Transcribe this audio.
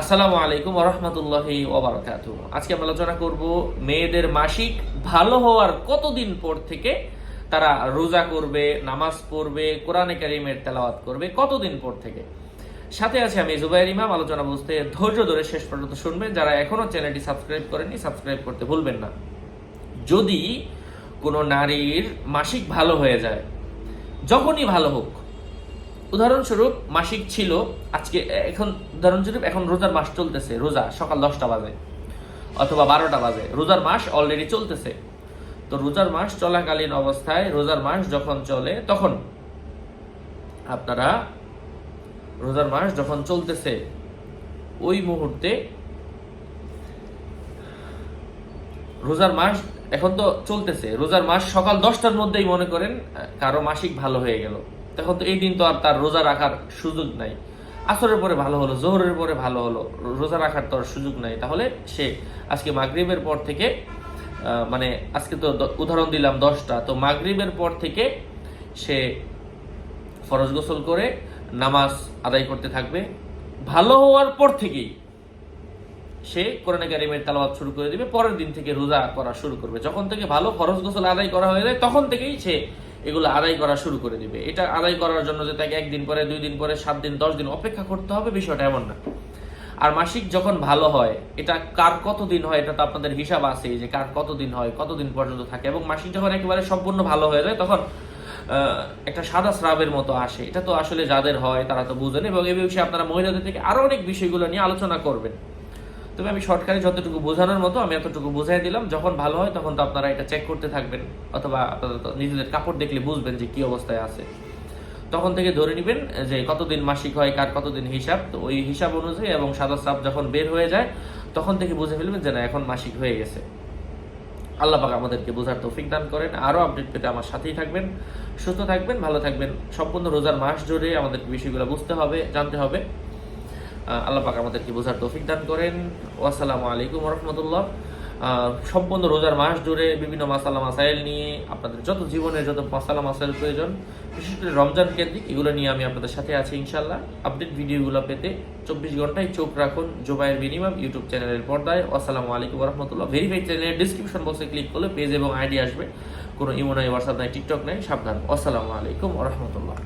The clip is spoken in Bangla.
আসসালামু আলাইকুম রহমতুল্লাহি ওবরাকাতু আজকে আমরা আলোচনা করব মেয়েদের মাসিক ভালো হওয়ার কতদিন পর থেকে তারা রোজা করবে, নামাজ পড়বে, কোরআনে কারিমের তেলাওয়াত করবে, কতদিন পর থেকে? সাথে আছে আমি জুবাইর ইমাম, আলোচনা বুঝতে ধৈর্য ধরে শেষ পর্যন্ত শুনবেন। যারা এখনও চ্যানেলটি সাবস্ক্রাইব করেনি সাবস্ক্রাইব করতে ভুলবেন না। যদি কোনো নারীর মাসিক ভালো হয়ে যায়, যখনই ভালো হোক উদাহরণস্বরূপ, মাসিক ছিল, আজকে, এখন, উদাহরণস্বরূপ, এখন রোজার মাস চলতেছে, রোজা, সকাল দশটা বাজে, অথবা বারোটা বাজে, রোজার মাস অলরেডি চলতেছে। তো রোজার মাস চলাকালীন অবস্থায়, রোজার মাস যখন চলে, তখন আপনারা রোজার মাস যখন চলতেছে, ওই মুহূর্তে রোজার মাস এখন তো চলতেছে, রোজার মাস সকাল দশটার মধ্যেই মনে করেন কারও মাসিক ভালো হয়ে গেল। তখন তো এই দিন তো আর তার রোজা রাখার সুযোগ নাই। আসরের পরে ভালো হলো, জোহরের পরে ভালো হলো, রোজা রাখার তো সুযোগ নাই। তাহলে সে আজকে মাগরিবের পর থেকে মানে আজকে তো উদাহরণ দিলাম দশটা, তো মাগরিবের পর থেকে সে ফরজ গোসল করে, নামাজ আদায় করতে থাকবে। ভালো হওয়ার পর থেকেই সে কোরআনে কারিমের তালাবাদ শুরু করে দিবে, পরের দিন থেকে রোজা করা শুরু করবে। যখন থেকে ভালো ফরজ গোসল আদায় করা হয়ে যায়, তখন থেকেই সে এগুলো আদায় করা শুরু করে দিবে। এটা আদায় করার জন্য যে তাকে একদিন পরে, দুই দিন পরে, সাত দিন, দশ দিন অপেক্ষা করতে হবে, বিষয়টা এমন না। আর মাসিক যখন ভালো হয়, এটা কার কতদিন হয়, এটা তো আপনাদের হিসাব আছে, যে কার কতদিন হয়, কতদিন পর্যন্ত থাকে, এবং মাসিক যখন একেবারে সম্পূর্ণ ভালো হয়ে যায়, তখন একটা সাদা স্রাবের মতো আসে। এটা তো আসলে যাদের হয়, তারা তো বুঝেন, এবং এ বিষয়ে আপনারা মহিলাদের থেকে আরও অনেক বিষয়গুলো নিয়ে আলোচনা করবেন। তবে আমি শর্টকাটে যতটুকু বোঝানোর মতো আমি এতটুকু বোঝাই দিলাম। যখন ভালো হয়, তখন তো আপনারা এটা চেক করতে থাকবেন অথবা আপনারা নিজেদের কাপড় দেখলে বুঝবেন যে কি অবস্থায় আছে। তখন থেকে ধরে নেবেন যে কতদিন মাসিক হয়, কার কতদিন হিসাব। তো ওই হিসাব অনুযায়ী এবং সাদা সাপ যখন বের হয়ে যায়, তখন থেকে বুঝে ফেলবেন যে না, এখন মাসিক হয়ে গেছে। আল্লাহ পাক আমাদেরকে বোঝার তৌফিক দান করেন। আরও আপডেট পেতে আমার সাথেই থাকবেন। সুস্থ থাকবেন, ভালো থাকবেন। সম্পূর্ণ রোজার মাস জুড়ে আমাদেরকে বিষয়গুলো বুঝতে হবে, জানতে হবে। আল্লাহ পাক আমাদেরকে বোঝার তৌফিক দান করেন। ওয়াসালামু আলাইকুম রহমতুল্লাহ। সম্পূর্ণ রোজার মাস জুড়ে বিভিন্ন মাসালা মাসাইল নিয়ে আপনাদের যত জীবনের যত মাসালা মাসাইল প্রয়োজন, বিশেষ করে রমজান কেন্দ্রিক, এগুলো নিয়ে আমি আপনাদের সাথে আছি ইনশাল্লাহ আপডেট ভিডিওগুলো পেতে চব্বিশ ঘন্টায় চোখ রাখুন জোবাইয়ের মিনিমাম ইউটিউব চ্যানেলের পর্দায়। আসসালামু আলাইকুম রহমতুল্লাহ। ভেরিফাইড চ্যানেলের ডিসক্রিপশন বক্সে ক্লিক করলে পেজ এবং আইডি আসবে। কোনো ইমো নাই হোয়াটসঅ্যাপ নাই টিকটক নাই, সাবধান। আসসালামু আলাইকুম রহমতুল্লাহ।